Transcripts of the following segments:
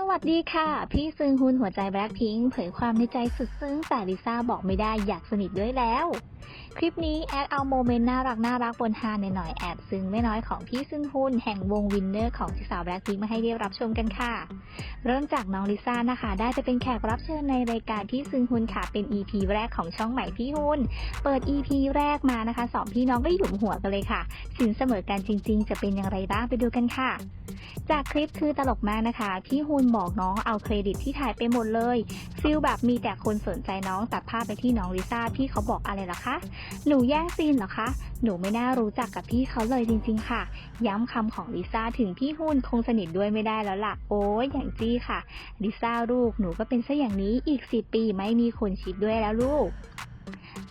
สวัสดีค่ะ พี่ซึงฮุนหัวใจแบล็คพิงเผยความในใจสุดซึ้งแต่ลิซ่าบอกไม่ได้อยากสนิทด้วยแล้ว คลิปนี้แอดเอาโมเมนต์น่ารักน่ารักบนฮาในหน่อยๆแอบซึ้งไม่น้อยของพี่ซึงฮุนแห่งวงวินเนอร์ของสาวแบล็คพิงมาให้ได้รับชมกันค่ะ เริ่มจากน้องลิซ่านะคะ ได้ไปเป็นแขกรับเชิญในรายการพี่ซึงฮุนค่ะเป็น EP แรกของช่องใหม่พี่ฮุนเปิด EP แรกมานะคะสองพี่น้องก็หยุมหัวกันเลยค่ะ สินเสมอกันจริง ๆ จะเป็นอย่างไรบ้างไปดูกันค่ะ จากคลิปคือตลกมากนะคะพี่ฮุนบอกน้องเอาเครดิตที่ถ่ายไปหมดเลยฟิลแบบมีแต่คนสนใจน้องตัดภาพไปที่น้องลิซ่าพี่เขาบอกอะไรล่ะคะ หนูแย่งซีนเหรอคะ หนูไม่น่ารู้จักกับพี่เขาเลยจริง ๆ ค่ะ ย้ำคำของลิซ่าถึงพี่ฮุนคงสนิทด้วยไม่ได้แล้วล่ะ โอ้ยอย่างจี้ค่ะลิซ่าลูกหนูก็เป็นซะอย่างนี้อีกสิปีไม่มีคนชิดด้วยแล้วลูก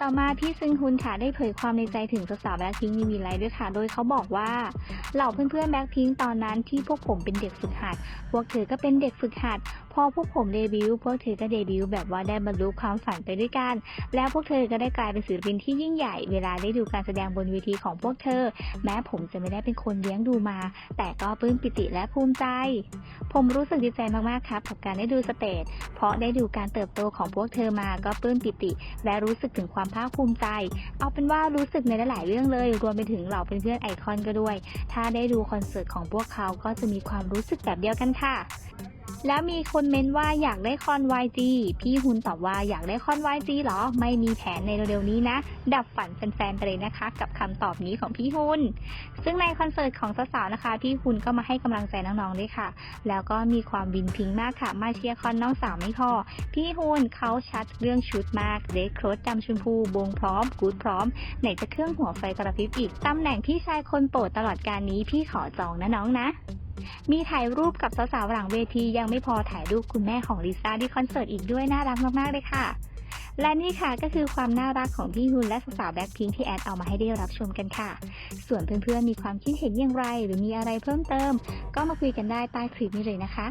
ต่อมาพี่ซึงฮุนค่ะได้เผยความในใจถึงสาวๆแบล็คพิงมีมีไลท์ด้วยค่ะ โดยเขาบอกว่าเหล่าเพื่อนๆแบล็คพิงตอนนั้นที่พวกผมเป็นเด็กฝึกหัด พวกเธอก็เป็นเด็กฝึกหัด พอพวกผมเดบิวต์พวกเธอก็เดบิวต์แบบว่าได้บรรลุความฝันไปด้วยกัน แล้วพวกเธอก็ได้กลายเป็นศิลปินที่ยิ่งใหญ่ เวลาได้ดูการแสดงบนเวทีของพวกเธอ แม้ผมจะไม่ได้เป็นคนเลี้ยงดูมา แต่ก็ปลื้มปิติและภูมิใจ ผมรู้สึกดีใจมากๆครับกับการได้ดูสเตจเพราะได้ดูการเติบโตของพวกเธอมาก็ปลื้มปิติ และรู้สึกถึงความภาคภูมิใจ เอาเป็นว่ารู้สึกในหลายๆเรื่องเลย รวมไปถึงเหล่าเพื่อนๆไอคอนก็ด้วย ถ้าได้ดูคอนเสิร์ตของพวกเขาก็จะมีความรู้สึกแบบเดียวกันค่ะ แล้วมีคนเม้นว่าอยากได้คอน YG พี่ฮุนตอบว่าอยากได้คอน YG เหรอ ไม่มีแผนในเร็วๆนี้นะ ดับฝันแฟนๆไปเลยนะคะ กับคำตอบนี้ของพี่ฮุนซึ่งในคอนเสิร์ตของสาวๆนะคะ พี่ฮุนก็มาให้กำลังใจน้องๆด้วยค่ะ แล้วก็มีความวินพิงมากค่ะ มาเชียร์คอนน้องสาวไม่พอ พี่ฮุนเขาชัดเรื่องชุดมากเดคโครสดำชมพูบงพร้อมกูดพร้อมไหนจะเครื่องหัวไฟกระพริบอีกตำแหน่งพี่ชายคนโปรดตลอดการนี้พี่ขอจองนะน้องนะ มีถ่ายรูปกับสาวๆหลังเวทียังไม่พอถ่ายรูปคุณแม่ของลิซ่าที่คอนเสิร์ตอีกด้วยน่ารักมากๆเลยค่ะ และนี่ค่ะก็คือความน่ารักของพี่ฮุนและสาวแบ็คพิงที่แอดเอามาให้ได้รับชมกันค่ะ ส่วนเพื่อนๆมีความคิดเห็นอย่างไร หรือมีอะไรเพิ่มเติม ก็มาคุยกันได้ใต้คลิปนี้เลยนะคะ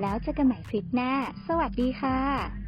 แล้วเจอกันใหม่คลิปหน้า สวัสดีค่ะ